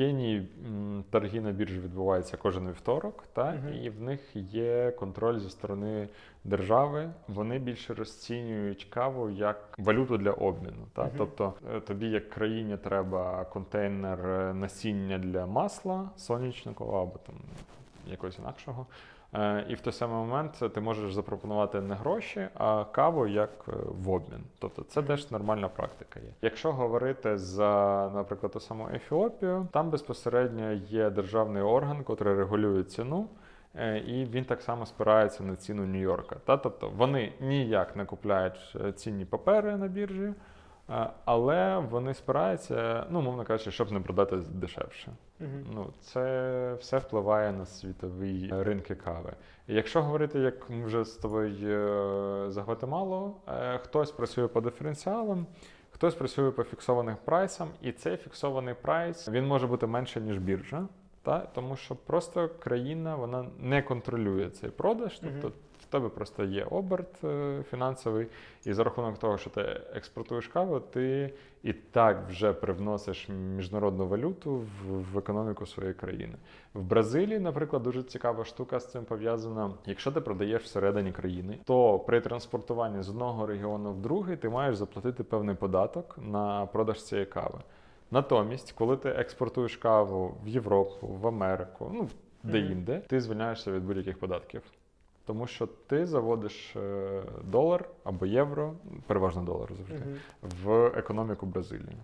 Кенії торги на біржі відбуваються кожен вівторок, та Мгм. і в них є контроль зі сторони держави. Вони більше розцінюють каву як валюту для обміну. Та? Мгм. Тобто е, тобі, як країні, треба контейнер е, насіння для масла сонячного або там якогось інакшого. Е, І в той самий момент ти можеш запропонувати не гроші, а каву як е, в обмін. Тобто це теж нормальна практика є. Якщо говорити за, наприклад, ту саму Ефіопію, там безпосередньо є державний орган, який регулює ціну. е, І він так само спирається на ціну Нью-Йорка. Та? Тобто вони ніяк не купляють цінні папери на біржі, але вони спираються, ну, мовно кажучи, щоб не продати дешевше. Мгм. Ну, це все впливає на світові ринки кави. Якщо говорити, як ми вже з тобою е, за Гватемалу, е, хтось працює по диференціалам, хтось працює по фіксованим прайсам, і цей фіксований прайс він може бути менше, ніж біржа. Та? Тому що просто країна вона не контролює цей продаж. Тобто в тебе просто є оберт е, фінансовий, і за рахунок того, що ти експортуєш каву, ти і так вже привносиш міжнародну валюту в, в економіку своєї країни. В Бразилії, наприклад, дуже цікава штука з цим пов'язана. Якщо ти продаєш всередині країни, то при транспортуванні з одного регіону в другий ти маєш заплатити певний податок на продаж цієї кави. Натомість, коли ти експортуєш каву в Європу, в Америку, ну де-інде, ти звільняєшся від будь-яких податків. Тому що ти заводиш е, долар або євро, переважно долар завжди, Мгм. в економіку Бразилії.